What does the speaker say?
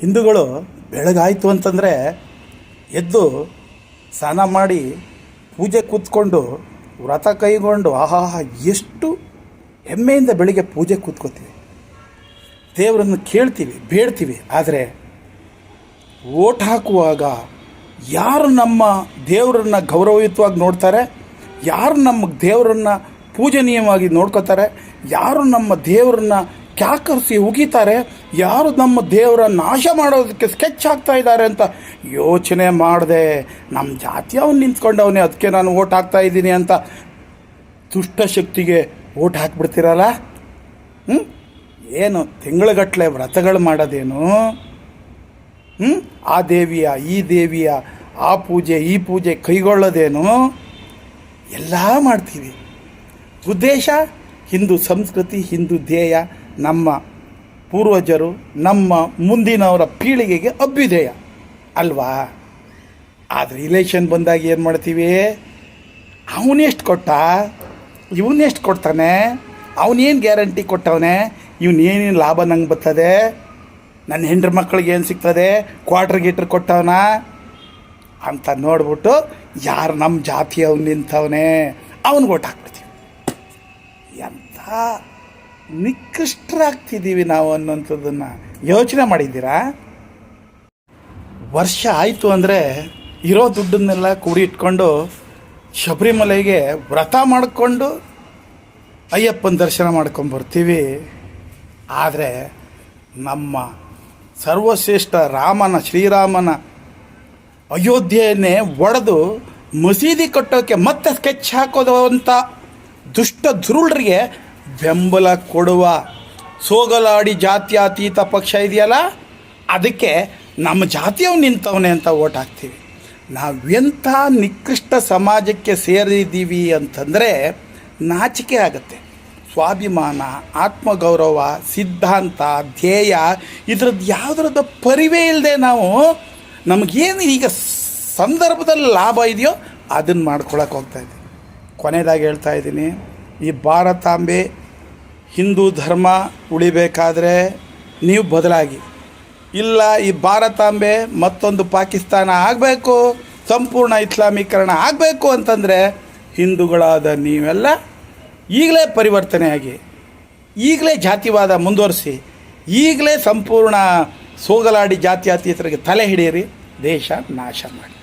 ಹಿಂದೂಗಳು ಬೆಳಗಾಯಿತು ಅಂತಂದರೆ ಎದ್ದು ಸ್ನಾನ ಮಾಡಿ ಪೂಜೆ ಕೂತ್ಕೊಂಡು, ವ್ರತ ಕೈಗೊಂಡು ಆಹಾ ಎಷ್ಟು ಹೆಮ್ಮೆಯಿಂದ ಬೆಳಿಗ್ಗೆ ಪೂಜೆ ಕೂತ್ಕೋತೀವಿ. ದೇವರನ್ನು ಕೇಳ್ತೀವಿ, ಬೇಡ್ತೀವಿ. ಆದರೆ ಓಟ್ ಹಾಕುವಾಗ ಯಾರು ನಮ್ಮ ದೇವರನ್ನ ಗೌರವಯುತವಾಗಿ ನೋಡ್ತಾರೆ? ಯಾರು ನಮ್ಮ ದೇವರನ್ನ ಪೂಜನೀಯವಾಗಿ ನೋಡ್ಕೋತಾರೆ? ಯಾರು ನಮ್ಮ ದೇವರನ್ನ ಕ್ಯಾಕರಿಸಿ ಉಗಿತಾರೆ? ಯಾರು ನಮ್ಮ ದೇವರ ನಾಶ ಮಾಡೋದಕ್ಕೆ ಸ್ಕೆಚ್ ಹಾಕ್ತಾ ಇದ್ದಾರೆ ಅಂತ ಯೋಚನೆ ಮಾಡಿದೆ. ನಮ್ಮ ಜಾತಿಯವ್ನು ನಿಂತ್ಕೊಂಡವನೇ ಅದಕ್ಕೆ ನಾನು ಓಟ್ ಹಾಕ್ತಾ ಇದ್ದೀನಿ ಅಂತ ದುಷ್ಟಶಕ್ತಿಗೆ ಓಟ್ ಹಾಕ್ಬಿಡ್ತೀರಲ್ಲ? ಹ್ಞೂ ಏನು ತಿಂಗಳಗಟ್ಟಲೆ ವ್ರತಗಳು ಮಾಡೋದೇನು? ಹ್ಞೂ ಆ ದೇವಿಯ, ಈ ದೇವಿಯ, ಆ ಪೂಜೆ, ಈ ಪೂಜೆ ಕೈಗೊಳ್ಳೋದೇನು? ಎಲ್ಲ ಮಾಡ್ತೀವಿ. ಉದ್ದೇಶ, ಹಿಂದೂ ಸಂಸ್ಕೃತಿ, ಹಿಂದೂ ಧ್ಯೇಯ. ನಮ್ಮ ಪೂರ್ವಜರು ನಮ್ಮ ಮುಂದಿನವರ ಪೀಳಿಗೆಗೆ ಅಭ್ಯುದಯ, ಅಲ್ವಾ? ಆದರೆ ರಿಲೇಷನ್ ಬಂದಾಗ ಏನು ಮಾಡ್ತೀವಿ? ಅವನೆಷ್ಟು ಕೊಟ್ಟ? ಇವನೆಷ್ಟು ಕೊಡ್ತಾನೆ? ಅವನೇನು ಗ್ಯಾರಂಟಿ ಕೊಟ್ಟವನೇ? ಇವನೇನೇನು ಲಾಭ ನಂಗೆ ಬರ್ತದೆ? ನನ್ನ ಹೆಂಡ್ರ ಮಕ್ಕಳಿಗೆ ಏನು ಸಿಗ್ತದೆ? ಕ್ವಾರ್ಟರ್ ಗೀಟ್ರ್ ಕೊಟ್ಟವನ? ಅಂತ ನೋಡ್ಬಿಟ್ಟು ಯಾರು ನಮ್ಮ ಜಾತಿಯವನು ನಿಂತವನೇ, ಅವ್ನಿಗೆ ಓಟ್ ಹಾಕ್ಬಿಡ್ತೀವಿ. ಎಂಥ ನಿಕೃಷ್ಟರಾಗ್ತಿದ್ದೀವಿ ನಾವು ಅನ್ನೋಂಥದ್ದನ್ನು ಯೋಚನೆ ಮಾಡಿದ್ದೀರಾ? ವರ್ಷ ಆಯಿತು ಅಂದರೆ ಇರೋ ದುಡ್ಡನ್ನೆಲ್ಲ ಕೂಡಿ ಇಟ್ಕೊಂಡು ಶಬರಿಮಲೆಗೆ ವ್ರತ ಮಾಡಿಕೊಂಡು ಅಯ್ಯಪ್ಪನ ದರ್ಶನ ಮಾಡ್ಕೊಂಡು ಬರ್ತೀವಿ. ಆದರೆ ನಮ್ಮ ಸರ್ವಶ್ರೇಷ್ಠ ರಾಮನ, ಶ್ರೀರಾಮನ ಅಯೋಧ್ಯೆಯನ್ನೇ ಒಡೆದು ಮಸೀದಿ ಕಟ್ಟೋಕ್ಕೆ ಮತ್ತೆ ಸ್ಕೆಚ್ ಹಾಕೋದು ಅಂತ ದುಷ್ಟ ದುರುಳರಿಗೆ ಬೆಂಬಲ ಕೊಡುವ ಸೋಗಲಾಡಿ ಜಾತ್ಯತೀತ ಪಕ್ಷ ಇದೆಯಲ್ಲ? ಅದಕ್ಕೆ ನಮ್ಮ ಜಾತಿಯವ್ ನಿಂತವನೆ ಅಂತ ಓಟ್ ಹಾಕ್ತೀವಿ. ನಾವೆಂಥ ನಿಕೃಷ್ಟ ಸಮಾಜಕ್ಕೆ ಸೇರಿದ್ದೀವಿ ಅಂತಂದರೆ ನಾಚಿಕೆ ಆಗುತ್ತೆ. ಸ್ವಾಭಿಮಾನ, ಆತ್ಮಗೌರವ, ಸಿದ್ಧಾಂತ, ಧ್ಯೇಯ, ಇದ್ರದ್ದು ಯಾವುದ್ರದ್ದು ಪರಿವೇ ಇಲ್ಲದೆ ನಾವು ನಮಗೇನು ಈಗ ಸಂದರ್ಭದಲ್ಲಿ ಲಾಭ ಇದೆಯೋ ಅದನ್ನು ಮಾಡ್ಕೊಳಕ್ಕೆ ಹೋಗ್ತಾ ಇದ್ದೀವಿ. ಕೊನೆಯದಾಗಿ ಹೇಳ್ತಾ ಇದ್ದೀನಿ, ಈ ಭಾರತಾಂಬೆ ಹಿಂದೂ ಧರ್ಮ ಉಳಿಬೇಕಾದರೆ ನೀವು ಬದಲಾಗಿ. ಇಲ್ಲ, ಈ ಭಾರತಾಂಬೆ ಮತ್ತೊಂದು ಪಾಕಿಸ್ತಾನ ಆಗಬೇಕು, ಸಂಪೂರ್ಣ ಇಸ್ಲಾಮೀಕರಣ ಆಗಬೇಕು ಅಂತಂದರೆ ಹಿಂದೂಗಳಾದ ನೀವೆಲ್ಲ ಈಗಲೇ ಪರಿವರ್ತನೆಯಾಗಿ, ಈಗಲೇ ಜಾತಿವಾದ ಮುಂದುವರಿಸಿ, ಈಗಲೇ ಸಂಪೂರ್ಣ ಸೋಗಲಾಡಿ ಜಾತಿ ಅತೀತರಿಗೆ ತಲೆ ಹಿಡಿಯಿರಿ, ದೇಶ ನಾಶ ಮಾಡಿ.